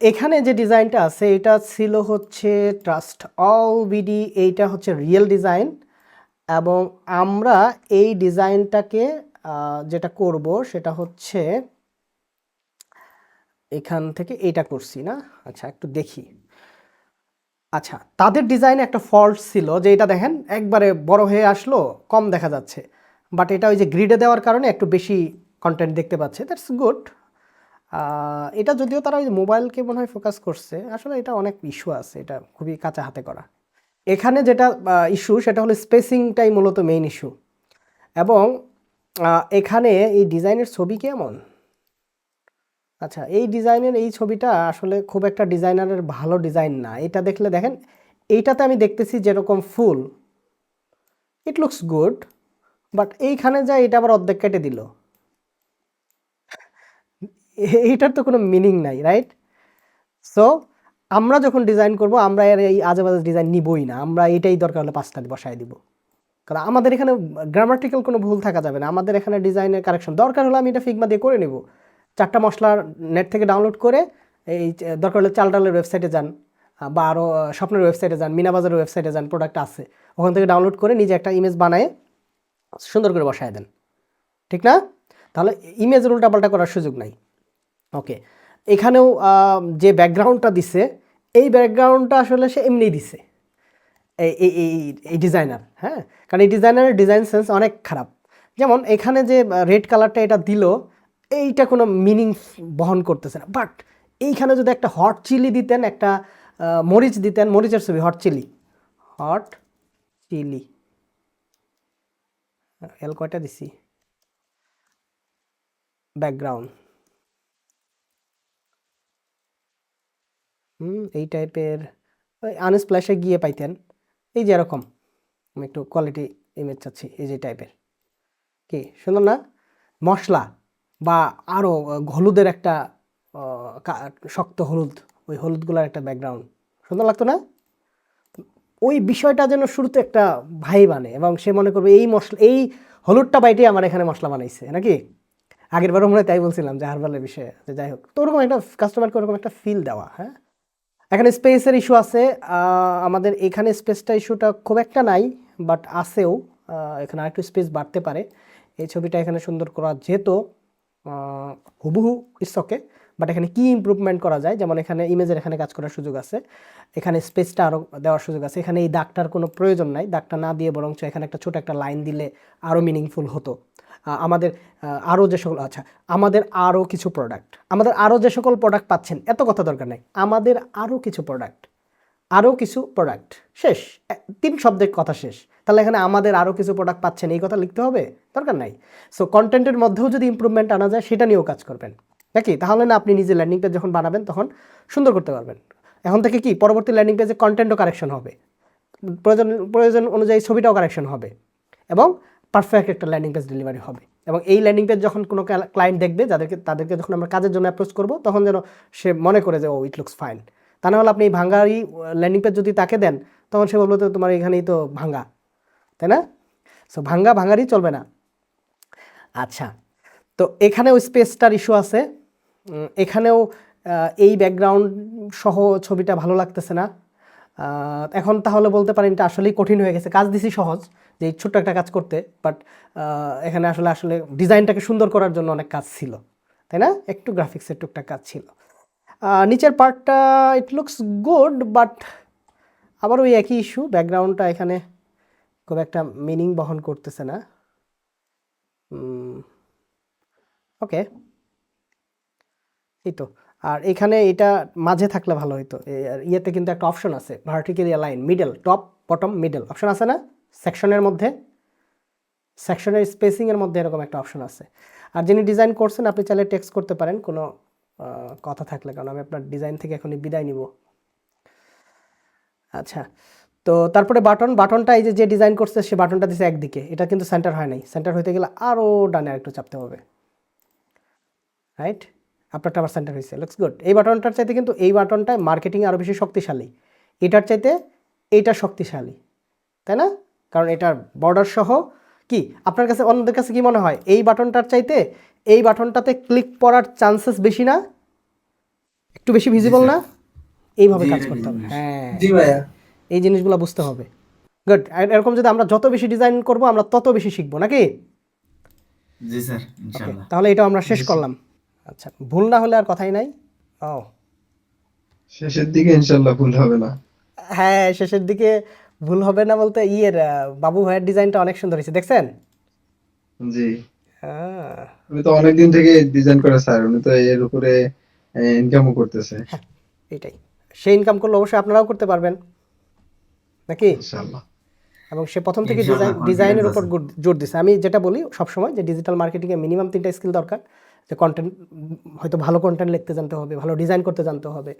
এখানে যে ডিজাইনটা আছে, এটা ছিল হচ্ছে ট্রাস্ট অল বিডি এইটা হচ্ছে রিয়েল ডিজাইন এবং আমরা এই ডিজাইনটাকে যেটা করব সেটা হচ্ছে এখান থেকে এইটা করছি না। আচ্ছা একটু দেখি। আচ্ছা তাদের ডিজাইনে একটা ফল্ট ছিল যে এটা দেখেন, একবারে বড় হয়ে আসলো, কম দেখা যাচ্ছে। বাট এটা ওই যে গ্রিডে দেওয়ার কারণে একটু বেশি কন্টেন্ট দেখতে পাচ্ছে। দ্যাটস গুড এটা যদিও তারা ওই মোবাইলকে মনে হয় ফোকাস করছে, আসলে এটা অনেক ইস্যু আছে, এটা খুবই কাঁচা হাতে করা। এখানে যেটা ইস্যু সেটা হলো স্পেসিংটাই মূলত মেইন ইস্যু এবং এখানে এই ডিজাইনের ছবি কেমন আচ্ছা এই ডিজাইনের, এই ছবিটা আসলে খুব একটা ডিজাইনারের ভালো ডিজাইন না। এটা দেখলে দেখেন, এইটাতে আমি দেখতেছি যেরকম full it looks good but এইখানে যা এটা আবার অর্ধেক কেটে দিল। এইটার তো কোনো মিনিং নাই রাইট সো আমরা যখন ডিজাইন করব, আমরা এর এই আজেবাজে ডিজাইন নিবই না। আমরা এটাই দরকার হলে পাঁচটা বসায় দিব। কারণ আমাদের এখানে গ্রামাটিক্যাল কোনো ভুল থাকা যাবে না। আমাদের এখানে ডিজাইনের কারেকশন দরকার হলে আমি এটা ফিগমা দিয়ে করে নেব। চারটা মশলা নেট থেকে ডাউনলোড করে এই, দরকার হলে চাল ডালের ওয়েবসাইটে যান বা আরও স্বপ্নের ওয়েবসাইটে যান, মিনাবাজারের ওয়েবসাইটে যান প্রোডাক্ট আছে। ওখান থেকে ডাউনলোড করে নিজে একটা ইমেজ বানায় সুন্দর করে বসায় দেন। ঠিক না? তাহলে ইমেজের উল্টাপাল্টা করার সুযোগ নাই। ওকে এখানেও যে ব্যাকগ্রাউন্ডটা দিছে, এই ব্যাকগ্রাউন্ডটা আসলে সে এমনিই দিছে। এই এই ডিজাইনার হ্যাঁ? কারণ এই ডিজাইনারের ডিজাইন সেন্স অনেক খারাপ। যেমন এখানে যে রেড কালারটা এটা দিল, এইটা কোনো মিনিং বহন করতেছে না। বাট এইখানে যদি একটা হট চিলি দিতেন, একটা মরিচ দিতেন, মরিচের ছবি, হট চিলি। Hot chili. এল কয়টা দিছি? ব্যাকগ্রাউন্ড। হুম, এই টাইপের ওই আনস্প্ল্যাশে গিয়ে পাইতেন। এই যে এরকম, আমি একটু কোয়ালিটি ইমেজ চাচ্ছি, এই যে টাইপের কি, সুন্দর না? মশলা বা আরও হলুদের একটা শক্ত হলুদ, ওই হলুদগুলোর একটা ব্যাকগ্রাউন্ড সুন্দর লাগতো না? ওই বিষয়টা যেন শুরুতে একটা ভাই বানে এবং সে মনে করবে, এই মশলা, এই হলুদটা বাইটে আমার এখানে মশলা বানাইছে, নাকি? আগের বারও মনে তাই বলছিলাম যে হারবালের বিষয়ে, যে যাই হোক, তো ওরকম একটা কাস্টমারকে ওরকম একটা ফিল দেওয়া হ্যাঁ? এখানে স্পেসের ইস্যু আছে আমাদের এখানে স্পেসটা ইস্যুটা খুব একটা নাই বাট আহ, এখানে আরেকটু স্পেস বাড়তে পারে। এই ছবিটা এখানে সুন্দর করা যেত হুবহু ইসকে বাট এখানে কি ইমপ্রুভমেন্ট করা যায়? যেমন এখানে ইমেজের এখানে কাজ করার সুযোগ আছে এখানে স্পেসটা আরও দেওয়ার সুযোগ আছে। এখানে এই দাগটার কোনো প্রয়োজন নাই দাগটা না দিয়ে বরঞ্চ এখানে একটা ছোট একটা লাইন দিলে আরও মিনিংফুল হতো। আমাদের আরও যে সকল আচ্ছা আমাদের আরও কিছু প্রোডাক্ট আমাদের আরও যে সকল প্রোডাক্ট পাচ্ছেন, এত কথা দরকার নেই। আমাদের আরও কিছু প্রোডাক্ট আরও কিছু প্রোডাক্ট শেষ। তিন শব্দের কথা শেষ। তাহলে এখানে আমাদের আরও কিছু প্রোডাক্ট পাচ্ছেন, এই কথা লিখতে হবে? দরকার নাই। সো কন্টেন্টের মধ্যেও যদি ইমপ্রুভমেন্ট আনা যায়, সেটা নিয়েও কাজ করবেন। নাকি? তাহলে না, আপনি নিজে ল্যান্ডিং পেজ যখন বানাবেন, তখন সুন্দর করতে পারবেন। এখন থেকে কি, পরবর্তী ল্যান্ডিং পেজে কন্টেন্টও কারেকশন হবে। প্রয়োজন প্রয়োজন অনুযায়ী ছবিটাও কারেকশন হবে। এবং পারফেক্ট একটা ল্যান্ডিং পেজ ডেলিভারি হবে। এবং এই ল্যান্ডিং পেজ যখন কোনো ক্লায়েন্ট দেখবে, যাদেরকে, তাদেরকে যখন আমরা কাজের জন্য অ্যাপ্রোচ করব, তখন যেন সে মনে করে যে ও ইট লুকস ফাইন তা না হলে আপনি এই ভাঙ্গারি ল্যান্ডিং পেজ যদি তাকে দেন, তখন সে বলবে তো, তোমার এখানেই তো ভাঙ্গা। তাই না? সো ভাঙ্গা ভাঙ্গারই চলবে না। আচ্ছা তো এখানেও স্পেসটার ইস্যু আছে। এখানেও এই ব্যাকগ্রাউন্ড সহ ছবিটা ভালো লাগতেছে না। এখন তাহলে বলতে পারেন এটা আসলেই কঠিন হয়ে গেছে। কাজ দিছি সহজ। যে ছোট্ট একটা কাজ করতে বাট এখানে আসলে আসলে ডিজাইনটাকে সুন্দর করার জন্য অনেক কাজ ছিল, তাই না? একটু গ্রাফিক্সের টুকটাক কাজ ছিল। নিচের পার্টটা ইট লুকস গুড বাট আবার ওই একই ইস্যু ব্যাকগ্রাউন্ডটা এখানে খুব একটা মিনিং বহন করতেছে না। ওকে এই তো। আর এখানে এটা মাঝে থাকলে ভালো হতো ইয়েতে কিন্তু একটা অপশন আছে vertically line middle top bottom middle option আছে না? সেকশনের মধ্যে, সেকশনের স্পেসিংয়ের মধ্যে এরকম একটা অপশন আছে। আর যিনি ডিজাইন করছেন, আপনি চাইলে টেক্সট করতে পারেন, কোনো কথা থাকলে, কারণ আমি আপনার ডিজাইন থেকে এখনই বিদায় নিব। আচ্ছা তো তারপরে বাটন বাটনটা এই যে যে ডিজাইন করছে, সে বাটনটা দিছে একদিকে। এটা কিন্তু সেন্টার হয় নাই। সেন্টার হইতে গেলে আরও ডানে আরেকটু চাপতে হবে। রাইট আপনারটা আবার সেন্টার হয়েছে লুকস গুড এই বাটনটার চাইতে কিন্তু এই বাটনটায় মার্কেটিং আরও বেশি শক্তিশালী। এটার চাইতে এইটা শক্তিশালী। তাই না? কারণ এটার বর্ডার সহ কি? আপনার কাছে অন্যদের কাছে কি মনে হয়? এই বাটনটার চাইতে এই বাটনটাতে ক্লিক করার চান্সেস বেশি না? একটু বেশি ভিজিবল না? এইভাবে কাজ করতে হবে। হ্যাঁ। এই জিনিসগুলো বুঝতে হবে। গুড এরকম যদি আমরা যত বেশি ডিজাইন করব আমরা তত বেশি শিখব নাকি? জি স্যার ইনশাআল্লাহ। তাহলে এটা আমরা শেষ করলাম। আচ্ছা ভুল না হলে আর কথাই নাই। ও শেষের দিকে ইনশাল্লাহ ভুল হবে না। হ্যাঁ শেষের দিকে ভুল হবে না বলতে ইয়ের বাবু ভাইয়ের ডিজাইনটা অনেক সুন্দর হয়েছে দেখছেন? জি। উনি তো অনেকদিন থেকে ডিজাইন করে স্যার উনি তো এর উপরে ইনকামও করতেছে। এটাই। সে ইনকাম করলে অবশ্যই আপনারাও করতে পারবেন। নাকি? ইনশাল্লাহ এবং সে প্রথম থেকে ডিজাইন ডিজাইনের উপর জোর দিছে। আমি যেটা বলি সবসময় যে ডিজিটাল মার্কেটিংয়ে মিনিমাম তিনটা স্কিল দরকার। যে কন্টেন্ট হয়তো ভালো কন্টেন্ট লিখতে জানতে হবে ভালো ডিজাইন করতে জানতে হবে।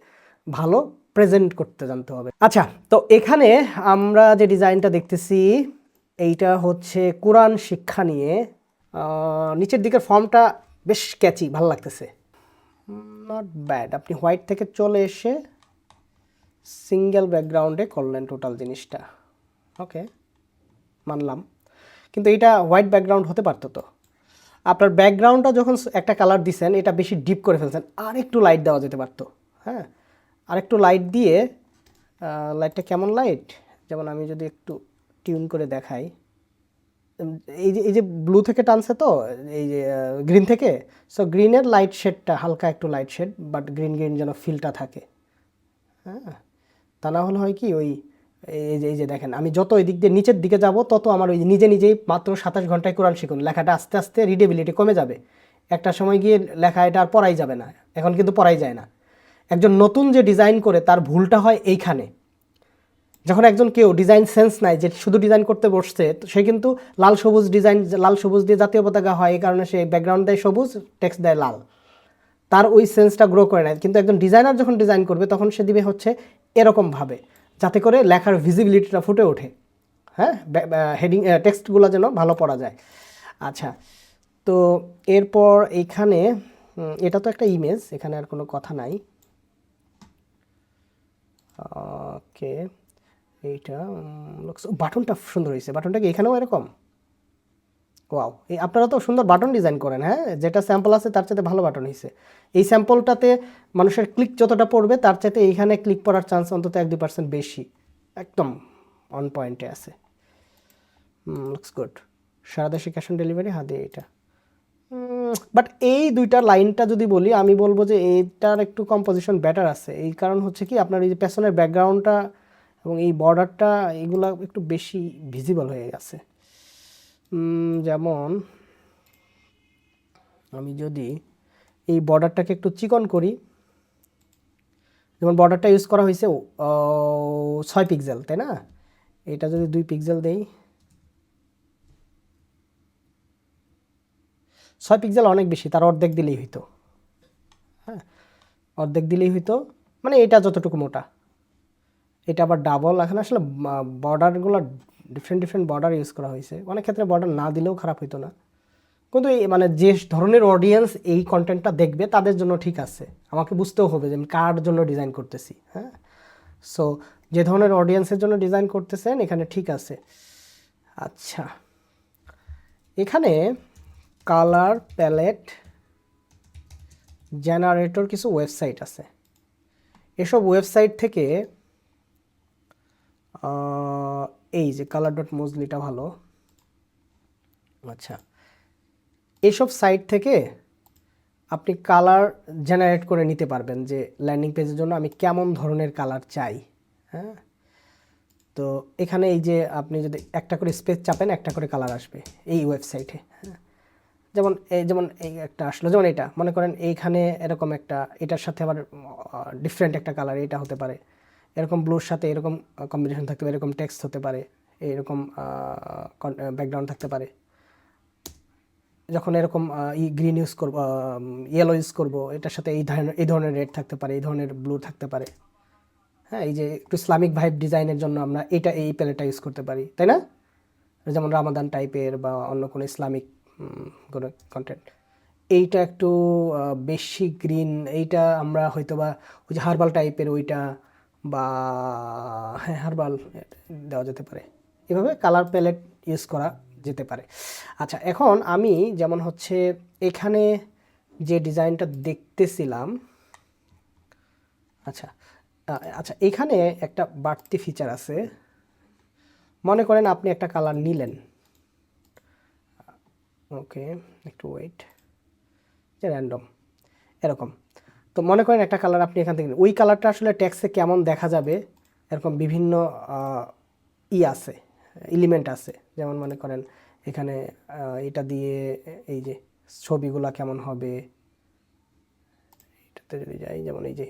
ভালো প্রেজেন্ট করতে জানতে হবে। আচ্ছা তো এখানে আমরা যে ডিজাইনটা দেখতেছি, এইটা হচ্ছে কোরআন শিক্ষা নিয়ে। নিচের দিকের ফর্মটা বেশ ক্যাচি ভালো লাগতেছে। নট ব্যাড আপনি হোয়াইট থেকে চলে এসে সিঙ্গেল ব্যাকগ্রাউন্ডে করলেন টোটাল জিনিসটা। ওকে মানলাম। কিন্তু এটা হোয়াইট ব্যাকগ্রাউন্ড হতে পারতো তো। আপনার ব্যাকগ্রাউন্ডটা যখন একটা কালার দিছেন, এটা বেশি ডিপ করে ফেলছেন আর একটু লাইট দেওয়া যেতে পারতো। হ্যাঁ? আর একটু লাইট দিয়ে লাইটটা কেমন লাইট যেমন আমি যদি একটু টিউন করে দেখাই। এই যে এই যে ব্লু থেকে টানছে তো, এই যে গ্রিন থেকে সো গ্রিনের লাইট শেডটা হালকা একটু light shade but green green যেন ফিলটা থাকে। হ্যাঁ? তা না হলে হয় কি, ওই, এই যে এই যে দেখেন, আমি যত এদিক দিয়ে নিচের দিকে যাব, তত আমার ওই নিজে নিজেই মাত্র সাতাশ ঘন্টায় কোরআন শিখুন। লেখাটা আস্তে আস্তে রিডেবিলিটি কমে যাবে। একটা সময় গিয়ে লেখা এটা আর পড়াই যাবে না। এখন কিন্তু পড়াই যায় না। একজন নতুন যে ডিজাইন করে তার ভুলটা হয় এইখানে। যখন একজন কেউ ডিজাইন সেন্স নাই যে শুধু ডিজাইন করতে বসছে সে কিন্তু লাল সবুজ ডিজাইন, লাল সবুজ দিয়ে জাতীয় পতাকা হয়, এই কারণে সে ব্যাকগ্রাউন্ড দেয় সবুজ টেক্সট দেয় লাল। তার ওই সেন্সটা গ্রো করে নেয় কিন্তু একজন ডিজাইনার যখন ডিজাইন করবে, তখন সে দিবে হচ্ছে এরকমভাবে, যাতে করে লেখার ভিজিবিলিটিটা ফুটে ওঠে। হ্যাঁ? হেডিং টেক্সটগুলো যেন ভালো পড়া যায়। আচ্ছা তো এরপর এইখানে এটা তো একটা ইমেজ এখানে আর কোনো কথা নাই। ওকে, এইটা বাটনটা সুন্দর হয়েছে। বাটনটা কি এখানেও এরকম? ওয়াও এই আপনারা তো সুন্দর বাটন ডিজাইন করেন হ্যাঁ? যেটা স্যাম্পল আছে, তার চাইতে ভালো বাটন হয়েছে। এই স্যাম্পলটাতে মানুষের ক্লিক যতটা পড়বে, তার চাইতে এইখানে ক্লিক পড়ার চান্স অন্তত এক দুই পার্সেন্ট বেশি। একদম অন পয়েন্টে আছে। লুকস গুড সারা দেশে ক্যাশ অন ডেলিভারি হাতে এটা। বাট এই দুইটা লাইনটা যদি বলি, আমি বলব যে এইটার একটু কম্পোজিশন বেটার আছে। এই কারণ হচ্ছে কি, আপনার এই যে পেছনের ব্যাকগ্রাউন্ডটা এবং এই বর্ডারটা এগুলা একটু বেশি ভিজিবল হয়ে গেছে। যেমন আমি যদি এই বর্ডারটাকে একটু চিকন করি, যেমন বর্ডারটা ইউজ করা হয়েছে ছয় পিক্সেল তাই না? এটা যদি দুই পিক্সেল দেই ছয় পিক্সেল অনেক বেশি, তার অর্ধেক দিলেই হইতো। হ্যাঁ অর্ধেক দিলেই হইতো মানে এটা যতটুকু মোটা। এটা আবার ডাবল এখন আসলে বর্ডারগুলো ডিফারেন্ট ডিফারেন্ট বর্ডার ইউজ করা হয়েছে। অনেক ক্ষেত্রে বর্ডার না দিলেও খারাপ হইতো না। কিন্তু এই মানে যে ধরনের অডিয়েন্স এই কন্টেন্টটা দেখবে, তাদের জন্য ঠিক আছে। আমাকে বুঝতেও হবে যে আমি কার জন্য ডিজাইন করতেছি হ্যাঁ? সো যে ধরনের অডিয়েন্সের জন্য ডিজাইন করতেছেন, এখানে ঠিক আছে। আচ্ছা। এখানে কালার, প্যালেট, জেনারেটর কিছু ওয়েবসাইট আছে। এসব ওয়েবসাইট থেকে এই যে কালার ডট মজলিটা ভালো। আচ্ছা। এসব সাইট থেকে আপনি কালার জেনারেট করে নিতে পারবেন যে ল্যান্ডিং পেজের জন্য আমি কেমন ধরনের কালার চাই হ্যাঁ? তো এখানে এই যে আপনি যদি একটা করে স্পেস চাপেন, একটা করে কালার আসবে এই ওয়েবসাইটে হ্যাঁ? যেমন, এই যেমন, এই একটা আসলো, যেমন এটা। মনে করেন এইখানে এরকম একটা, এটার সাথে আবার ডিফারেন্ট একটা কালার এটা হতে পারে। এরকম ব্লুর সাথে এরকম কম্বিনেশন থাকতে পারে, এরকম টেক্সট হতে পারে, এরকম ব্যাকগ্রাউন্ড থাকতে পারে। যখন এরকম ই গ্রিন ইউজ করব ইয়েলো ইউজ করব, এটার সাথে এই ধরনের এই ধরনের রেড থাকতে পারে, এই ধরনের ব্লু থাকতে পারে। হ্যাঁ এই যে একটু ইসলামিক ভাইব ডিজাইনের জন্য আমরা এটা, এই প্যালেটটা ইউজ করতে পারি, তাই না? যেমন রামাদান টাইপের বা অন্য কোনো ইসলামিক কোনো কন্টেন্ট এইটা একটু বেশি গ্রিন এইটা আমরা হয়তো বা ওই যে হার্বাল টাইপের ওইটা বা হ্যাঁ হার্বাল দেওয়া যেতে পারে। এভাবে কালার প্যালেট ইউজ করা যেতে পারে। আচ্ছা এখন আমি যেমন হচ্ছে এখানে যে ডিজাইনটা দেখতেছিলাম আচ্ছা আচ্ছা এখানে একটা বাড়তি ফিচার আছে। মনে করেন আপনি একটা কালার নিলেন। ওকে, একটু ওয়েট যে র্যান্ডম এরকম। তো মনে করেন একটা কালার আপনি এখান থেকে ওই কালারটা আসলে ট্যাক্সে কেমন দেখা যাবে? এরকম বিভিন্ন ই আছে এলিমেন্ট আছে। যেমন মনে করেন এখানে এটা দিয়ে এই যে ছবিগুলা কেমন হবে? এটাতে যদি যাই, যেমন এই যে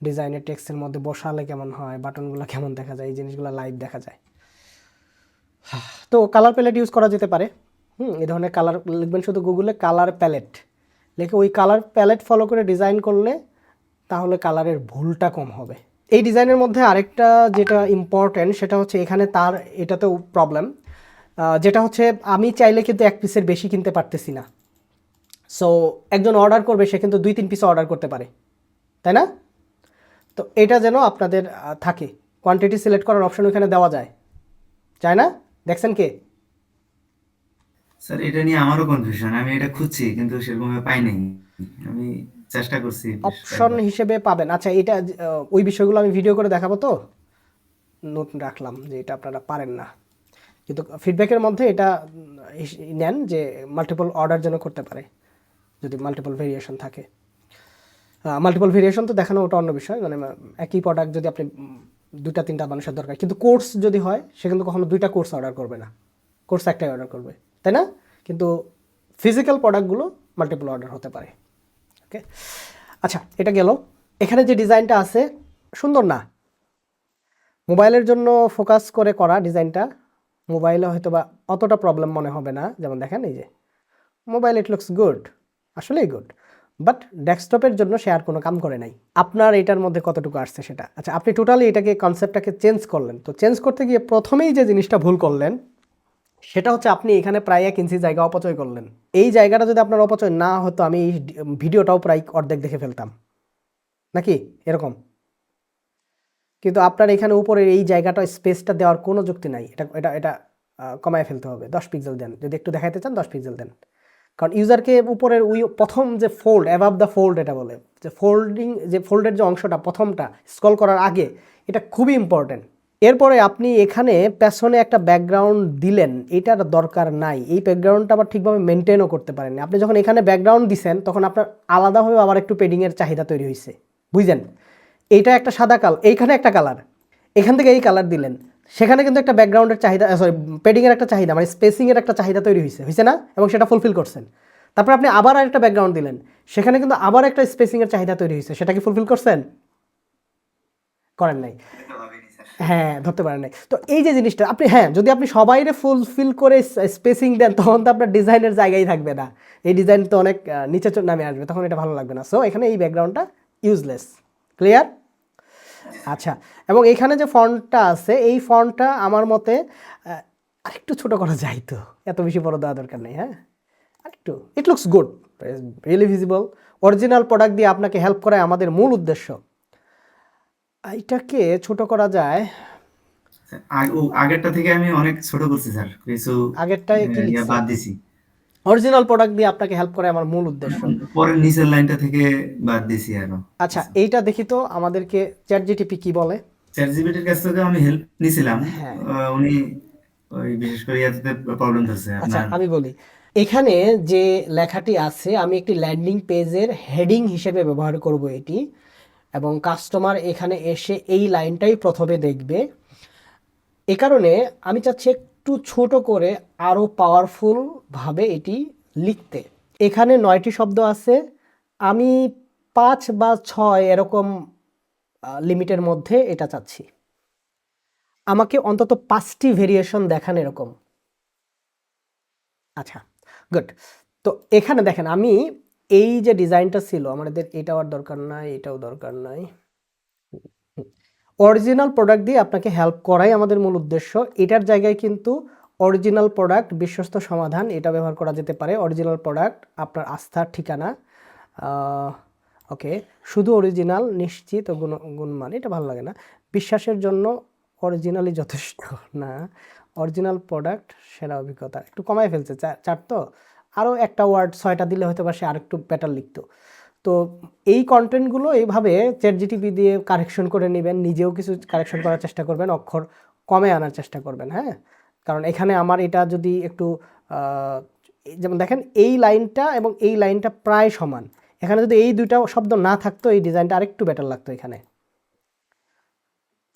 ডিজাইনের টেক্সটের মধ্যে বসালে কেমন হয়? বাটনগুলো কেমন দেখা যায়? এই জিনিসগুলো লাইভ দেখা যায়। তো কালার প্যালেট ইউজ করা যেতে পারে। হুম, এই ধরনের কালার লিখবেন শুধু গুগলে কালার প্যালেট লিখে ওই কালার প্যালেট ফলো করে ডিজাইন করলে তাহলে কালারের ভুলটা কম হবে। এই ডিজাইনের মধ্যে আরেকটা যেটা ইম্পর্ট্যান্ট সেটা হচ্ছে এখানে তার এটাতেও প্রবলেম যেটা হচ্ছে আমি চাইলে কিন্তু এক পিসের বেশি কিনতে পারতেছি না। সো একজন অর্ডার করবে, সে কিন্তু দুই, তিন পিস অর্ডার করতে পারে। তাই না? তো এটা যেন আপনাদের থাকে। কোয়ান্টিটি সিলেক্ট করার অপশন ওখানে দেওয়া যায়। যায় না? দেখছেন কে? স্যার এটা নিয়ে আমারও কনফিউশন আমি এটা খুঁজছি কিন্তু সেরকম পাই নাই। আমি চেষ্টা করছি অপশন হিসেবে পাবেন। আচ্ছা এটা ওই বিষয়গুলো আমি ভিডিও করে দেখাবো তো? নোট রাখলাম যে এটা আপনারা পারেন না। কিন্তু ফিডব্যাকের মধ্যে এটা নেন যে মাল্টিপল অর্ডার যেন করতে পারে যদি মাল্টিপল ভেরিয়েশন থাকে। মাল্টিপল ভেরিয়েশন তো দেখানো ওটা অন্য বিষয়। মানে একই প্রোডাক্ট যদি আপনি দুইটা তিনটা মানুষের দরকার। কিন্তু কোর্স যদি হয় সে কিন্তু কখনো দুইটা কোর্স অর্ডার করবে না। কোর্স একটাই অর্ডার করবে। তাই না? কিন্তু ফিজিক্যাল প্রোডাক্টগুলো মাল্টিপল অর্ডার হতে পারে। ওকে আচ্ছা এটা গেল। এখানে যে ডিজাইনটা আছে, সুন্দর না? মোবাইলের জন্য ফোকাস করে করা ডিজাইনটা, মোবাইলে হয়তো বা অতটা প্রবলেম মনে হবে না। যেমন দেখেন, এই যে, মোবাইল ইট লুকস গুড আসলেই গুড বাট ডেস্কটপের জন্য সে আর কোনো কাম করে নাই। আপনার এটার মধ্যে কতটুকু আসছে সেটা? আচ্ছা আপনি টোটালি এটাকে কনসেপ্টটাকে চেঞ্জ করলেন। তো চেঞ্জ করতে গিয়ে প্রথমেই যে জিনিসটা ভুল করলেন সেটা হচ্ছে আপনি এখানে প্রায় এক ইঞ্চি জায়গা অপচয় করলেন। এই জায়গাটা যদি আপনার অপচয় না হতো, আমি এই ভিডিওটাও প্রায় অর্ধেক দেখে ফেলতাম। নাকি? এরকম। কিন্তু আপনার এখানে উপরের এই জায়গাটা, স্পেসটা দেওয়ার কোনো যুক্তি নাই। এটা এটা এটা কমায় ফেলতে হবে। দশ পিক্সেল দেন। যদি একটু দেখাতে চান, দশ পিক্সেল দেন। কারণ ইউজারকে উপরের ওই প্রথম যে ফোল্ড অ্যাভাব দ্য ফোল্ড এটা বলে, যে ফোল্ডিং যে ফোল্ডের যে অংশটা, প্রথমটা স্ক্রল করার আগে, এটা খুবই ইম্পর্ট্যান্ট এরপরে আপনি এখানে পেছনে একটা ব্যাকগ্রাউন্ড দিলেন, এটার দরকার নাই। এই ব্যাকগ্রাউন্ডটা আবার ঠিকভাবে মেনটেনও করতে পারেননি। আপনি যখন এখানে ব্যাকগ্রাউন্ড দিছেন, তখন আপনার আলাদাভাবে আবার একটু পেডিংয়ের চাহিদা তৈরি হয়েছে বুঝলেন? এইটা একটা সাদা কাল, এইখানে একটা কালার এখান থেকে এই কালার দিলেন। সেখানে কিন্তু একটা ব্যাকগ্রাউন্ডের চাহিদা সরি পেডিংয়ের একটা চাহিদা মানে স্পেসিংয়ের একটা চাহিদা তৈরি হয়েছে হয়েছে না? এবং সেটা ফুলফিল করছেন। তারপরে আপনি আবার আর একটা ব্যাকগ্রাউন্ড দিলেন। সেখানে কিন্তু আবার একটা স্পেসিংয়ের চাহিদা তৈরি হয়েছে সেটা কি ফুলফিল করছেন? করেন নাই। হ্যাঁ ধরতে পারেন নাই। তো এই যে জিনিসটা, আপনি হ্যাঁ যদি আপনি সবাইরে ফুলফিল করে স্পেসিং দেন, তখন তো আপনার ডিজাইনের জায়গায় থাকবে না। এই ডিজাইন তো অনেক নিচে নামে আসবে, তখন এটা ভালো লাগবে না। সো এখানে এই ব্যাকগ্রাউন্ডটা ইউজলেস ক্লিয়ার আচ্ছা এবং এখানে যে ফন্টটা আছে, এই ফন্টটা আমার মতে আরেকটু ছোট করা যায় তো। এত বেশি বড় দেওয়া দরকার নেই হ্যাঁ? আরেকটু it looks good really visible original product দিয়ে আপনাকে হেল্প করায় আমাদের মূল উদ্দেশ্য। এটাকে ছোট করা যায়। আগ- আগেরটা থেকে আমি অনেক ছোট করছি স্যার। কিছু আগেরটায় কি? বাদ দিছি। অরিজিনাল প্রোডাক্ট দিয়ে আপনাকে হেল্প করে আমার মূল উদ্দেশ্য। পরের নিচের লাইনটা থেকে বাদ দিছি আরও। আচ্ছা এইটা দেখি তো আমাদেরকে চ্যাট জিটিপি কি বলে? চ্যাট জিপিটির কাছ থেকে আমি হেল্প নিছিলাম। হ্যাঁ। উনি ওই বিশেষ করে ইয়াতে প্রবলেম ধরছে আচ্ছা আমি বলি। এখানে যে লেখাটি আছে আমি একটি ল্যান্ডিং পেজের হেডিং হিসেবে ব্যবহার করব এটি। এবং কাস্টমার এখানে এসে এই লাইনটাই প্রথমে দেখবে। এ কারণে আমি চাচ্ছি একটু ছোট করে আরও পাওয়ারফুলভাবে এটি লিখতে। এখানে নয়টি শব্দ আছে। আমি পাঁচ বা ছয় এরকম লিমিটের মধ্যে এটা চাচ্ছি। আমাকে অন্তত পাঁচটি ভেরিয়েশন দেখান এরকম। আচ্ছা গুড তো এখানে দেখেন, আমি এই যে ডিজাইনটা ছিল, আমাদের এটাও আর দরকার নাই, এটাও দরকার নাই। অরিজিনাল প্রোডাক্ট দিয়ে আপনাকে হেল্প করাই আমাদের মূল উদ্দেশ্য। এটার জায়গায় কিন্তু অরিজিনাল প্রোডাক্ট বিশ্বস্ত সমাধান, এটা ব্যবহার করা যেতে পারে। অরিজিনাল প্রোডাক্ট আপনার আস্থার ঠিকানা ওকে শুধু অরিজিনাল নিশ্চিত ও গুণ, গুণমান, এটা ভালো লাগে না। বিশ্বাসের জন্য অরিজিনালই যথেষ্ট না। অরিজিনাল প্রোডাক্ট সেরা অভিজ্ঞতা। একটু কমায় ফেলছে চার তো? আরও একটা ওয়ার্ড ছয়টা দিলে হয়তো বা সে আরেকটু বেটার লিখতো। তো এই কন্টেন্টগুলো এইভাবে চ্যাট জিটিপি দিয়ে কারেকশন করে নেবেন, নিজেও কিছু কারেকশন করার চেষ্টা করবেন, অক্ষর কমে আনার চেষ্টা করবেন হ্যাঁ? কারণ এখানে আমার এটা যদি একটু যেমন দেখেন, এই লাইনটা এবং এই লাইনটা প্রায় সমান। এখানে যদি এই দুইটা শব্দ না থাকতো, এই ডিজাইনটা আরেকটু বেটার লাগতো এখানে।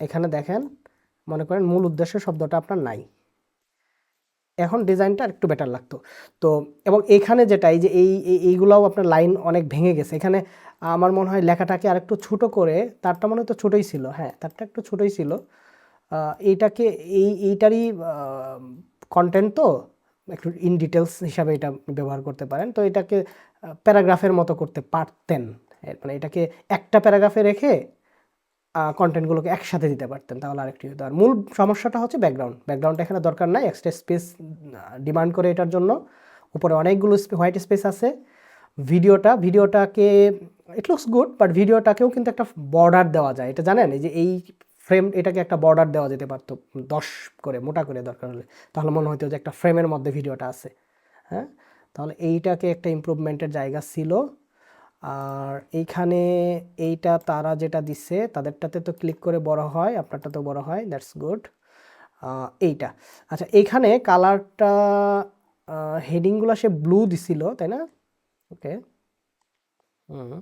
এখানে দেখেন, মনে করেন মূল উদ্দেশ্য শব্দটা আপনার নাই। এখন ডিজাইনটা একটু বেটার লাগতো। তো, এবং এখানে যেটা এই যে এই, এই- এইগুলাও আপনার লাইন অনেক ভেঙে গেছে। এখানে আমার মনে হয় লেখাটাকে আরেকটু ছোটো করে, তারটা মনে হয় তো ছোটোই ছিল হ্যাঁ তারটা একটু ছোটোই ছিল। এইটাকে, এই, এইটারই কন্টেন্ট তো একটু ইন ডিটেলস হিসাবে এটা ব্যবহার করতে পারেন। তো এটাকে প্যারাগ্রাফের মতো করতে পারতেন। মানে এটাকে একটা প্যারাগ্রাফে রেখে কন্টেন্টগুলোকে একসাথে দিতে পারতেন। তাহলে আরেকটি হতো। আর মূল সমস্যাটা হচ্ছে ব্যাকগ্রাউন্ড ব্যাকগ্রাউন্ডটা এখানে দরকার নাই। এক্সট্রা স্পেস ডিমান্ড করে এটার জন্য। উপরে অনেকগুলো হোয়াইট স্পেস আছে। ভিডিওটা, ভিডিওটাকে ইট লুকস গুড বাট ভিডিওটাকেও কিন্তু একটা বর্ডার দেওয়া যায়। এটা জানেন? এই যে এই ফ্রেম এটাকে একটা বর্ডার দেওয়া যেতে পারতো। দশ করে, মোটা করে দরকার হলে। তাহলে মনে হতো যে একটা ফ্রেমের মধ্যে ভিডিওটা আছে। হ্যাঁ? তাহলে এইটাকে একটা ইমপ্রুভমেন্টের জায়গা ছিল। আর এইখানে এইটা তারা যেটা দিচ্ছে, তাদেরটাতে তো ক্লিক করে বড় হয় আপনারটা তো বড় হয় দ্যাটস গুড এইটা। আচ্ছা এইখানে কালারটা হেডিংগুলো সে ব্লু দিছিল, তাই না? ওকে হুম।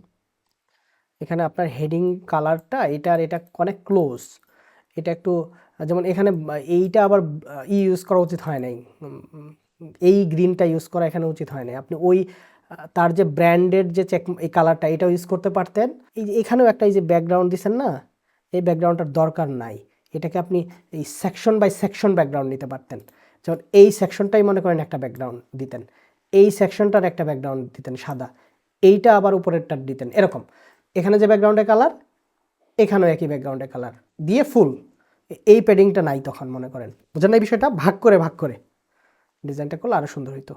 এখানে আপনার হেডিং কালারটা এটা আর এটা অনেক ক্লোজ এটা একটু, যেমন এখানে, এইটা আবার ই ইউজ করা উচিত হয় নাই। এই গ্রিনটা ইউজ করা এখানে উচিত হয় নাই। আপনি ওই তার যে ব্র্যান্ডের যে চেক এই কালারটা এটাও ইউজ করতে পারতেন। এই যে এখানেও একটা এই যে ব্যাকগ্রাউন্ড দিচ্ছেন না, এই ব্যাকগ্রাউন্ডটার দরকার নাই। এটাকে আপনি এই সেকশন বাই সেকশন ব্যাকগ্রাউন্ড নিতে পারতেন। যেমন এই সেকশনটাই মনে করেন একটা ব্যাকগ্রাউন্ড দিতেন। এই সেকশনটার একটা ব্যাকগ্রাউন্ড দিতেন সাদা। এইটা আবার উপরেরটা দিতেন। এরকম। এখানে যে ব্যাকগ্রাউন্ডের কালার এখানেও একই ব্যাকগ্রাউন্ডের কালার দিয়ে ফুল এই প্যাডিংটা নাই তখন মনে করেন। বুঝেন এই বিষয়টা? ভাগ করে ভাগ করে। ডিজাইনটা করলে আরও সুন্দর হইতো।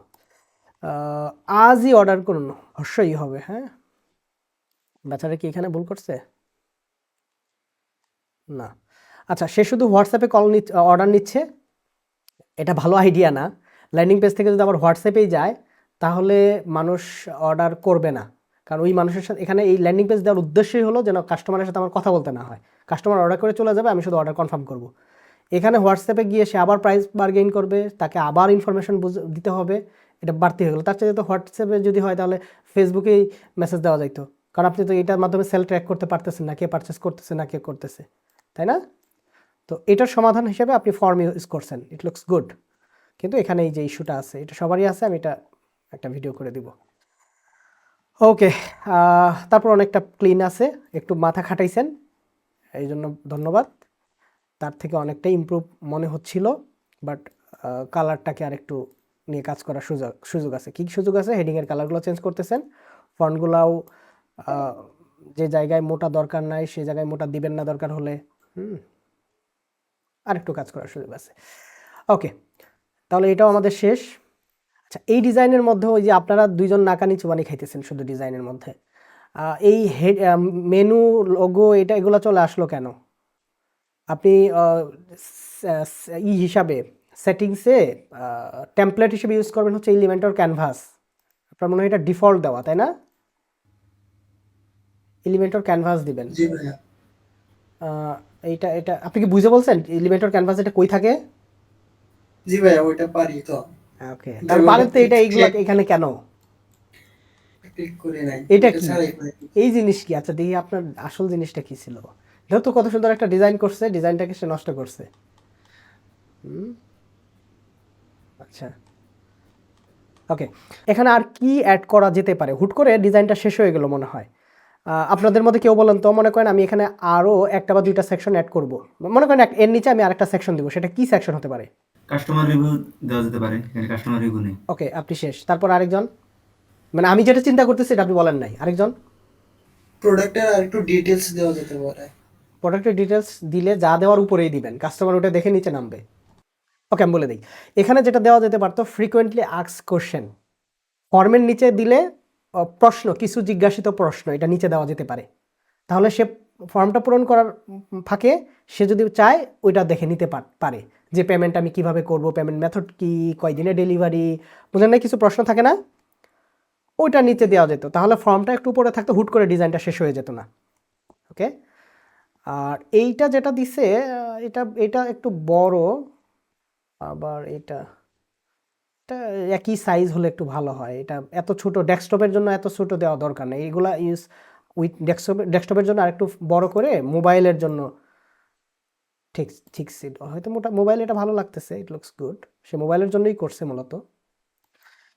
আজই অর্ডার করুন। অবশ্যই হবে হ্যাঁ? বেচারা কি এখানে ভুল করছে? না। আচ্ছা সে শুধু হোয়াটসঅ্যাপে কল অর্ডার নিচ্ছে। এটা ভালো আইডিয়া না। ল্যান্ডিং পেজ থেকে যদি আবার হোয়াটসঅ্যাপেই যায়, তাহলে মানুষ অর্ডার করবে না। কারণ ওই মানুষের সাথে, এখানে এই ল্যান্ডিং পেজ দেওয়ার উদ্দেশ্যই হলো যেন কাস্টমারের সাথে আমার কথা বলতে না হয়। কাস্টমার অর্ডার করে চলে যাবে, আমি শুধু অর্ডার কনফার্ম করব। এখানে হোয়াটসঅ্যাপে গিয়ে সে আবার প্রাইস বার্গেইন করবে, তাকে আবার ইনফরমেশন দিতে হবে। এটা বাড়তি হয়ে গেলো। তার চাইতে তো হোয়াটসঅ্যাপে যদি হয় তাহলে ফেসবুকেই মেসেজ দেওয়া যাইতো। কারণ আপনি তো এটার মাধ্যমে সেল ট্র্যাক করতে পারতেছেন না, কে পারচেস করতেছে না, কে করতেছে, তাই না? তো এটার সমাধান হিসেবে আপনি ফর্ম ইউজ করছেন। ইট লুকস গুড কিন্তু এখানে এই যে ইস্যুটা আছে, এটা সবারই আছে, আমি এটা একটা ভিডিও করে দিব। ওকে তারপর অনেকটা ক্লিন আছে, একটু মাথা খাটাইছেন, এই জন্য ধন্যবাদ। তার থেকে অনেকটা ইমপ্রুভ মনে হচ্ছিল বাট কালারটাকে আর একটু নিয়ে কাজ করার সুযোগ সুযোগ আছে। কী সুযোগ আছে? হেডিংয়ের কালারগুলো চেঞ্জ করতেছেন। ফন্টগুলাও যে জায়গায় মোটা দরকার নাই, সে জায়গায় মোটা দিবেন না দরকার হলে। হুম। আর একটু কাজ করার সুযোগ আছে। ওকে তাহলে এটাও আমাদের শেষ। আচ্ছা এই ডিজাইনের মধ্যে ওই যে আপনারা দুইজন নাকানি চুবানি খাইতেছেন শুধু ডিজাইনের মধ্যে। এই হেড মেনু লোগো এটা এগুলো চলে আসলো কেন? আপনি ই হিসাবে সেটিংসে টেমপ্লেট হিসেবে ইউজ করবেন হচ্ছে এলিমেন্টর ক্যানভাস আপনার মনে হয় এটা ডিফল্ট দেওয়া তাই না? এলিমেন্টর ক্যানভাস দিবেন। এইটা এটা আপনি কি বুঝে বলছেন? এলিমেন্টর ক্যানভাস এটা কই থাকে? জি ভাইয়া ওইটা পারি তো। ওকে। তাহলে পারেন তো এটা এইগুলো এখানে কেন? ক্লিক করে নাই। এটা কি? এই জিনিস কি? আচ্ছা দেখি আপনার আসল জিনিসটা কি ছিল? এটা তো কত সুন্দর একটা ডিজাইন করছে ডিজাইনটাকে সে নষ্ট করছে। হুম? আচ্ছা। ওকে এখানে আর কি অ্যাড করা যেতে পারে? হুট করে ডিজাইনটা শেষ হয়ে গেল মনে হয়। আপনাদের মধ্যে কেউ বলেন তো মনে করেন আমি এখানে আরও একটা বা দুইটা সেকশন অ্যাড করব। মনে করেন এর নিচে আমি আরেকটা সেকশন দেবো সেটা কি সেকশন হতে পারে? কাস্টমার রিভিউ দেওয়া যেতে পারে এখানে কাস্টমার রিভিউ নেই। ওকে আপনি শেষ। তারপর আরেকজন? মানে আমি যেটা চিন্তা করতেছি এটা আপনি বলেন নাই। আরেকজন? প্রোডাক্টের আর একটু ডিটেলস দেওয়া যেতে পারে। প্রোডাক্টের ডিটেলস দিলে যা দেওয়ার উপরেই দিবেন। কাস্টমার ওটা দেখে নিচে নামবে। ওকে, আমি বলে দিই। এখানে যেটা দেওয়া যেতে পারতো ফ্রিকোয়েন্টলি আক্স কোশ্চেন ফর্মের নিচে দিলে প্রশ্ন, কিছু জিজ্ঞাসিত প্রশ্ন, এটা নিচে দেওয়া যেতে পারে। তাহলে সে ফর্মটা পূরণ করার ফাঁকে, সে যদি চায়, ওইটা দেখে নিতে পার- যে পেমেন্ট আমি কীভাবে করব পেমেন্ট মেথড কি, কয়দিনে ডেলিভারি বুঝলেন না, কিছু প্রশ্ন থাকে না? ওইটা নিচে দেওয়া যেত। তাহলে ফর্মটা একটু উপরে থাকতো, হুট করে ডিজাইনটা শেষ হয়ে যেত না। ওকে? আর এইটা যেটা দিছে এটা এটা একটু বড়। আবার এটা এটা একই সাইজ হলে একটু ভালো হয়। এটা এত ছোট, ডেস্কটপের জন্য এত ছোট দেওয়া দরকার নেই। এগুলা ইউজ উইথ ডেস্কটপ ডেস্কটপের জন্য আরেকটু বড় করে মোবাইলের জন্য ঠিক ঠিক ছিল। হয়তো মোটা, মোবাইল এটা ভালো লাগতেছে ইট লুকস গুড সে মোবাইলের জন্যই করছে মূলত।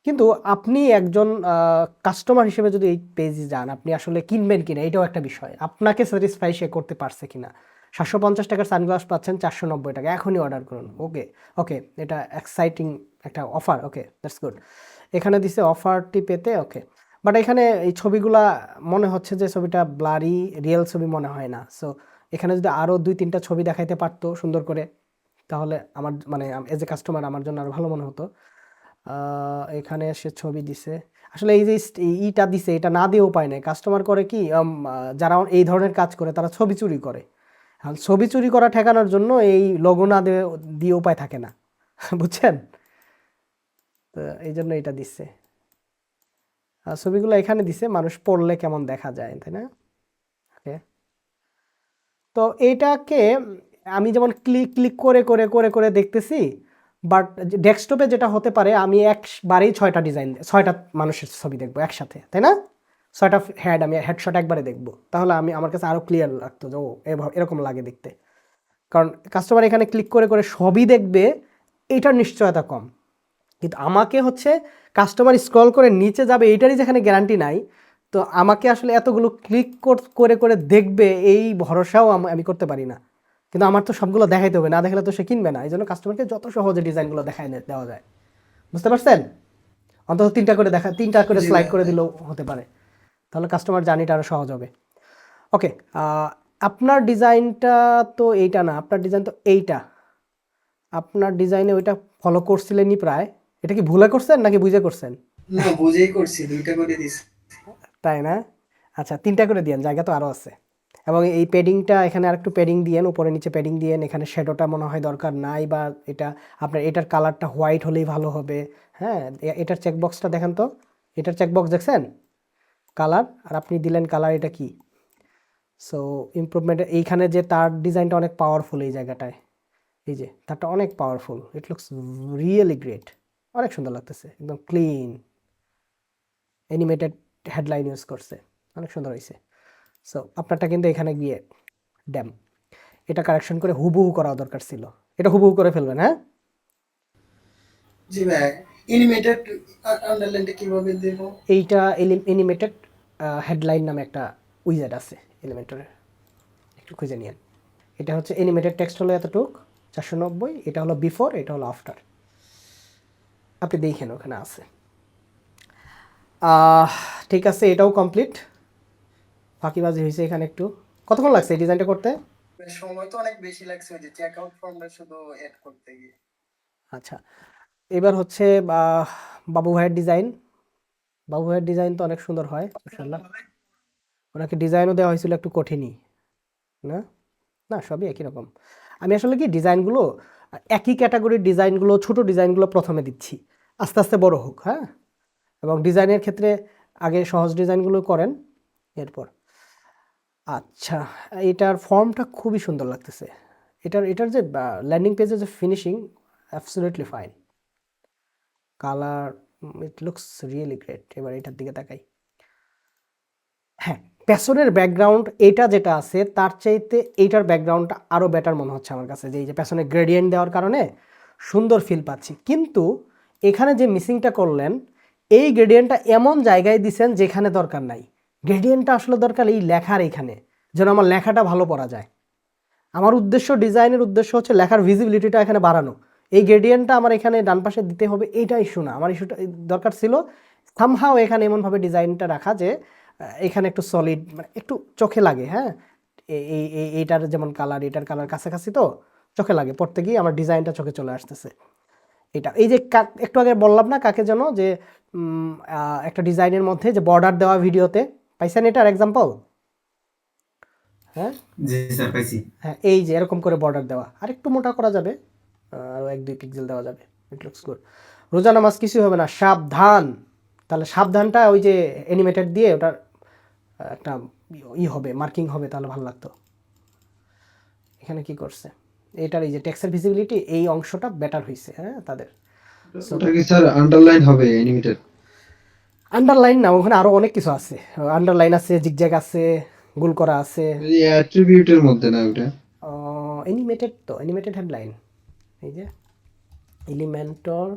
কিন্তু আপনি একজন কাস্টমার হিসেবে যদি এই পেজে যান, আপনি আসলে কিনবেন কিনা, এটাও একটা বিষয়। আপনাকে স্যাটিসফাই সে করতে পারছে কিনা। সাতশো পঞ্চাশ টাকার সানগ্লাস পাচ্ছেন চারশো নব্বই টাকা। এখনই অর্ডার করুন। ওকে ওকে এটা এক্সাইটিং একটা অফার ওকে দ্যাটস গুড এখানে দিছে অফারটি পেতে ওকে বাট এখানে এই ছবিগুলা মনে হচ্ছে যে ছবিটা ব্লারি রিয়েল ছবি মনে হয় না। সো এখানে যদি আরও দুই তিনটা ছবি দেখাইতে পারতো সুন্দর করে, তাহলে আমার মানে এজ এ কাস্টমার আমার জন্য আরও ভালো মনে হতো। এখানে সে ছবি দিছে। আসলে এই যে ইটা দিছে, এটা না দিয়ে উপায় নেই। কাস্টমার করে কি যারা এই ধরনের কাজ করে, তারা ছবি চুরি করে। ছবি চুরি করা ঠেকানোর জন্য এই লোগো না দিয়ে উপায় থাকে না। বুঝছেন? তো এই জন্য এটা দিচ্ছে। আর ছবিগুলো এখানে দিছে, মানুষ পড়লে কেমন দেখা যায়, তাই না? ওকে। তো এইটাকে আমি যেমন ক্লিক ক্লিক করে করে করে করে দেখতেছি, বাট ডেস্কটপে যেটা হতে পারে, আমি একবারেই ছয়টা ডিজাইন, ছয়টা মানুষের ছবি দেখব একসাথে, তাই না? ছয়টা হেড আমি হেডশট একবারে দেখব। তাহলে আমি আমার কাছে আরও ক্লিয়ার লাগতো যে ও এরকম লাগে দেখতে। কারণ কাস্টমার এখানে ক্লিক করে করে সবই দেখবে এটার নিশ্চয়তা কম। কিন্তু আমাকে হচ্ছে কাস্টমার স্ক্রল করে নিচে যাবে এইটারই যেখানে গ্যারান্টি নাই তো আমাকে আসলে এতগুলো ক্লিক করে করে দেখবে এই ভরসাও আম- আমি করতে পারি না। কিন্তু আমার তো সবগুলো দেখাইতে হবে না দেখালে তো সে কিনবে না এই জন্য কাস্টমারকে যত সহজে ডিজাইনগুলো দেখায় দেওয়া যায়। বুঝতে পারছেন? অন্তত তিনটা করে দেখা তিনটা করে স্লাইড করে দিলেও হতে পারে। তাহলে কাস্টমার জার্নিটা আরও সহজ হবে। ওকে আপনার ডিজাইনটা তো এইটা না আপনার ডিজাইন তো এইটা। আপনার ডিজাইনে ওইটা ফলো করছিলেনই প্রায়। এটা কি ভুলে করছেন নাকি বুঝে করছেন? না বুঝেই করছি দুইটা করে দিছি তাই না? আচ্ছা তিনটা করে দিয়েন জায়গা তো আরও আছে। এবং এই প্যাডিংটা এখানে আরেকটু প্যাডিং দিয়েন উপরে নিচে প্যাডিং দিয়েন এখানে শ্যাডোটা মনে হয় দরকার নাই বা এটা আপনার এটার কালারটা হোয়াইট হলেই ভালো হবে। হ্যাঁ এটার চেকবক্সটা দেখেন তো। এটার চেকবক্স দেখছেন? কালার আর আপনি দিলেন কালার এটা কি? সো ইমপ্রুভমেন্ট এইখানে যে তার ডিজাইনটা অনেক পাওয়ারফুল এই জায়গাটায়। এই যে তারটা অনেক powerful it looks really great অনেক সুন্দর লাগতেছে। একদম ক্লিন অ্যানিমেটেড হেডলাইন ইউজ করছে। অনেক সুন্দর হয়েছে সো আপনারটা কিন্তু এখানে গিয়ে ড্যাম এটা কারেকশন করে হুবহু করা দরকার ছিল। এটা হুবহু করে ফেলবেন হ্যাঁ? জি ভাই। এনিমেটেড আন্ডারলাইনটা কীভাবে দেব? এইটা এনিমেটেড হেডলাইন নামে একটা উইজেট আছে এলিমেন্টরের একটু খুঁজে নিয়েন। এটা হচ্ছে এনিমেটেড টেক্সট হলো এতটুক চারশো নব্বই। এটা হলো বিফোর এটা হলো আফটার আপনি দেখেন ওখানে আছে। ঠিক আছে এটাও কমপ্লিট ফাঁকিবাজি হয়েছে এখানে একটু। কতক্ষণ লাগছে এই ডিজাইনটা করতে? সময় তো অনেক বেশি লাগছে ওই যে চেক আউট ফর্মটা শুধু এড করতে গিয়ে। আচ্ছা। এবার হচ্ছে বাবু ভাইয়ের ডিজাইন বাবু ভাইয়ের ডিজাইন তো অনেক সুন্দর হয় মাশাআল্লাহ। ওনাকে ডিজাইনও দেওয়া হয়েছিল একটু কঠিনই না? না সবই একই রকম। আমি আসলে কি ডিজাইনগুলো একই ক্যাটাগরির ডিজাইনগুলো ছোট ডিজাইনগুলো প্রথমে দিচ্ছি আস্তে আস্তে বড় হোক হ্যাঁ? এবং ডিজাইনের ক্ষেত্রে আগে সহজ ডিজাইনগুলো করেন এরপর। আচ্ছা এটার ফর্মটা খুবই সুন্দর লাগতেছে। এটার এটার যে ল্যান্ডিং পেজের যে finishing absolutely fine colour it looks really great এবার এটার দিকে তাকাই। হ্যাঁ পেছনের ব্যাকগ্রাউন্ড এটা যেটা আছে, তার চাইতে এইটার ব্যাকগ্রাউন্ডটা আরও বেটার মনে হচ্ছে আমার কাছে। যে এই যে পেছনে গ্রেডিয়েন্ট দেওয়ার কারণে সুন্দর ফিল পাচ্ছি। কিন্তু এখানে যে মিসিংটা করলেন, এই গ্রেডিয়েন্টটা এমন জায়গায় দিছেন যেখানে দরকার নাই। গ্রেডিয়েন্টটা আসলে দরকার এই লেখার এইখানে যেন আমার লেখাটা ভালো পড়া যায়। আমার উদ্দেশ্য ডিজাইনের উদ্দেশ্য হচ্ছে লেখার ভিজিবিলিটিটা এখানে বাড়ানো। এই গ্রেডিয়েন্টটা আমার এখানে ডান পাশে দিতে হবে এইটা ইস্যু না আমার ইস্যুটা দরকার ছিল সামহাও এখানে এমনভাবে ডিজাইনটা রাখা যে এখানে একটু সলিড মানে একটু চোখে লাগে হ্যাঁ? এই- এই এই- এইটার যেমন কালার এটার কালার কাছাকাছি তো চোখে লাগে। পড়তে গিয়ে আমার ডিজাইনটা চোখে চলে আসতেছে। এটা এই যে কা- একটু আগে বললাম না কাকে যেন যে একটা ডিজাইনের মধ্যে যে বর্ডার দেওয়া ভিডিওতে পাইছেন এটার এক্সাম্পল হ্যাঁ? জি স্যার পাইছি। হ্যাঁ এই যে এরকম করে বর্ডার দেওয়া। আর একটু মোটা করা যাবে। আরও এক দুই পিক্সেল দেওয়া যাবে। ইট লুকস গুড রোজা নামাজ কিছুই হবে না সাবধান। তাহলে সাবধানটা ওই যে অ্যানিমেটেড দিয়ে ওটার একটা ই হবে মার্কিং হবে তাহলে ভালো লাগতো। এখানে কি করছে? এটার এই যে টেক্সের ভিজিবিলিটি এই অংশটা বেটার হয়েছে হ্যাঁ তাদের। ওটা কি স্যার আন্ডারলাইন হবে অ্যানিমেটেড আন্ডারলাইন না ওখানে আরও অনেক কিছু আছে। আন্ডারলাইন আছে জিগজ্যাগ আছে গোল করা আছে। অ্যাট্রিবিউটের মধ্যে না ওটা? অ্যানিমেটেড তো অ্যানিমেটেড হেডলাইন এই যে এলিমেন্টর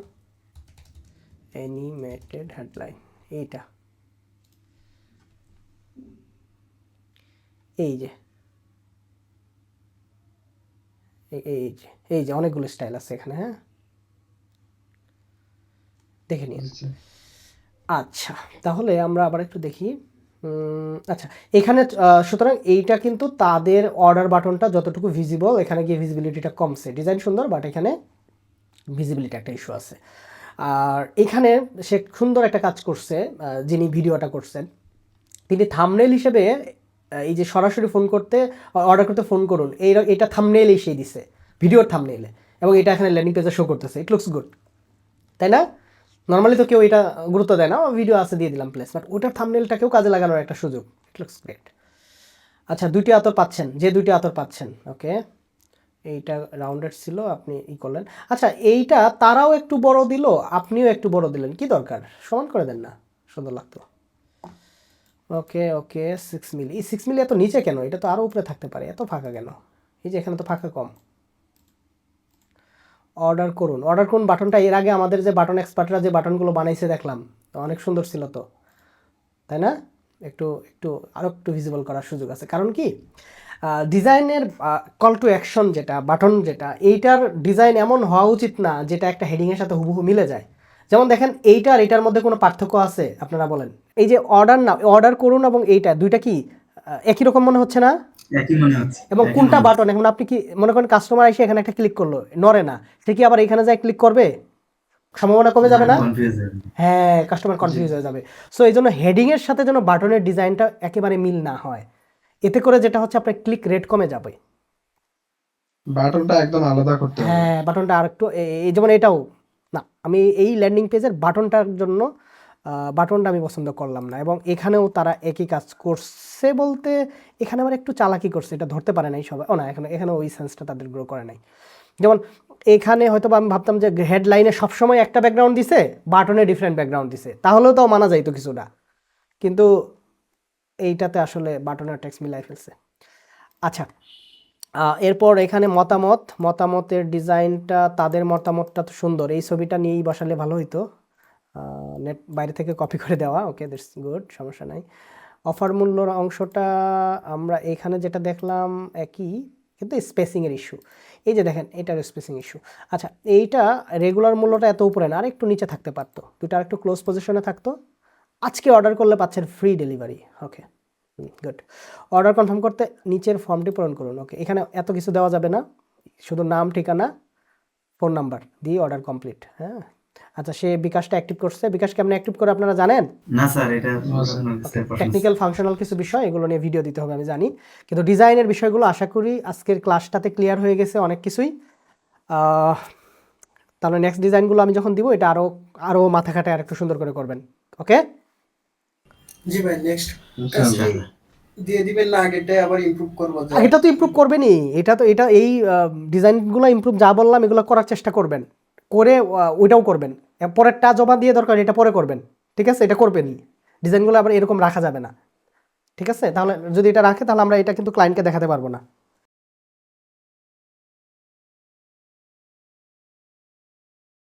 অ্যানিমেটেড হেডলাইন এইটা। এই যে। এই- এই যে এই যে অনেকগুলো স্টাইল আছে এখানে হ্যাঁ? দেখে নিন। আচ্ছা তাহলে আমরা আবার একটু দেখি আচ্ছা এখানে সুতরাং এইটা কিন্তু তাদের অর্ডার বাটনটা যতটুকু ভিজিবল এখানে গিয়ে ভিজিবিলিটিটা কমছে। ডিজাইন সুন্দর বাট এখানে ভিজিবিলিটি একটা ইস্যু আছে। আর এখানে সে সুন্দর একটা কাজ করছে যিনি ভিডিওটা করছেন। তিনি থামনেল হিসেবে এই যে সরাসরি ফোন করতে অর্ডার করতে ফোন করুন, এই এটা থামনেল এসে দিছে, ভিডিওর থামনেলে এবং এটা এখানে ল্যান্ডিং পেজে শো করতেছে। ইট লুকস গুড তাই না? নর্মালি তো কেউ এটা গুরুত্ব দেয় না ভিডিও আছে, দিয়ে দিলাম প্লেস বাট ওটার থামনেলটাকেও কাজে লাগানোর একটা সুযোগ। ইট লুকস গ্রেট আচ্ছা দুইটি আতর পাচ্ছেন, যে দুইটি আতর পাচ্ছেন ওকে এইটা রাউন্ডেড ছিল, আপনি ই করলেন। আচ্ছা এইটা তারাও একটু বড় দিল, আপনিও একটু বড় দিলেন, কি দরকার? সমান করে দেন না, সুন্দর লাগতো। ওকে ওকে সিক্স মিলি এই সিক্স মিলি এত নিচে কেন? এটা তো আরও উপরে থাকতে পারে, এত ফাঁকা কেন? এই যে এখানে তো ফাঁকা কম। অর্ডার করুন। অর্ডার করুন বাটনটা, এর আগে আমাদের যে বাটন এক্সপার্টরা যে বাটনগুলো বানাইছে দেখলাম অনেক সুন্দর ছিল তো। তাই না? একটু একটু আরও একটু ভিজিবল করার সুযোগ আছে। কারণ কি? ডিজাইনের কল টু অ্যাকশন যেটা, বাটন যেটা, এইটার ডিজাইন এমন হওয়া উচিত না যেটা একটা হেডিংয়ের সাথে হুবহু মিলে যায়। যেমন দেখেন, এইটার এইটার মধ্যে কোনো পার্থক্য আছে, আপনারা বলেন। এই যে অর্ডার না অর্ডার করুন এবং এইটা, দুইটা কি একই রকম মনে হচ্ছে না? একই মনে হচ্ছে এবং কোনটা বাটন এখন আপনি কি মনে করেন কাস্টমার এসে এখানে একটা ক্লিক করল নড়ে না সে কি আবার এখানে যায় ক্লিক করবে? সম্ভাবনা কমে যাবে না কনফিউজ হয়ে। হ্যাঁ কাস্টমার কনফিউজ হয়ে যাবে। সো এই জন্য হেডিং এর সাথে যেন বাটনের ডিজাইনটা একেবারে মিল না হয় এতে করে যেটা হচ্ছে আপনার ক্লিক রেট কমে যাবে। বাটনটা একদম আলাদা করতে হ্যাঁ বাটনটা আর একটু এই যেমন এটাও না আমি এই ল্যান্ডিং পেজের বাটনটার জন্য বাটনটা আমি পছন্দ করলাম না। এবং এখানেও তারা একই কাজ করছে বলতে এখানে আবার একটু চালাকি করছে, এটা ধরতে পারে নাই সবাই। ও না, এখানে এখানে ওই সেন্সটা তাদের গ্রো করে নাই। যেমন এখানে হয়তো আমি ভাবতাম যে হেডলাইনে সবসময় একটা ব্যাকগ্রাউন্ড দিছে, বাটনে ডিফারেন্ট ব্যাকগ্রাউন্ড দিছে। তাহলেও তো মানা যাইতো কিছুটা। কিন্তু এইটাতে আসলে বাটনের ট্যাক্স মিলাই ফেলছে। আচ্ছা এরপর এখানে মতামত। মতামতের ডিজাইনটা তাদের মতামতটা তো সুন্দর। এই ছবিটা নিয়েই বসালে ভালো হইতো। নেট বাইরে থেকে কপি করে দেওয়া ওকে দিস গুড সমস্যা নাই। অফার মূল্যর অংশটা আমরা এখানে যেটা দেখলাম একই, কিন্তু স্পেসিংয়ের ইস্যু এই যে দেখেন, এটার স্পেসিং ইস্যু আচ্ছা এইটা রেগুলার মূল্যটা এত উপরে না আর একটু নিচে থাকতে পারতো। দুটো আর একটু ক্লোজ পজিশনে থাকতো। আজকে অর্ডার করলে পাচ্ছেন free delivery okay good order confirm করতে নিচের ফর্মটি পূরণ করুন ওকে এখানে এত কিছু দেওয়া যাবে না, শুধু নাম, ঠিকানা ফোন নাম্বার দিয়ে অর্ডার কমপ্লিট হ্যাঁ আচ্ছা সে বিকাশটা অ্যাক্টিভ করছে। বিকাশ কেমন অ্যাক্টিভ করে আপনারা জানেন? না স্যার এটা টেকনিক্যাল ফাংশনাল কিছু বিষয় এগুলো নিয়ে ভিডিও দিতে হবে আমি জানি। কিন্তু ডিজাইনের বিষয়গুলো আশা করি আজকের ক্লাসটাতে ক্লিয়ার হয়ে গেছে অনেক কিছুই। তাহলে নেক্সট ডিজাইনগুলো আমি যখন দিব এটা আরও আরও মাথা খাটায় আর একটু সুন্দর করে করবেন। ওকে জি ভাই নেক্সট ইনশাআল্লাহ। দিয়ে দিবেন না আগেটাই আবার ইমপ্রুভ করব এটা তো ইমপ্রুভ করবেনই। এটা তো এটা এই ডিজাইনগুলো ইমপ্রুভ যা বললাম এগুলো করার চেষ্টা করবেন। করে ওইটাও করবেন। পরেরটা জমা দিয়ে দরকার এটা পরে করবেন, ঠিক আছে? এটা করবেনই। ডিজাইনগুলো আবার এরকম রাখা যাবে না, ঠিক আছে? তাহলে যদি এটা রাখে তাহলে আমরা এটা কিন্তু ক্লায়েন্টকে দেখাতে পারব না।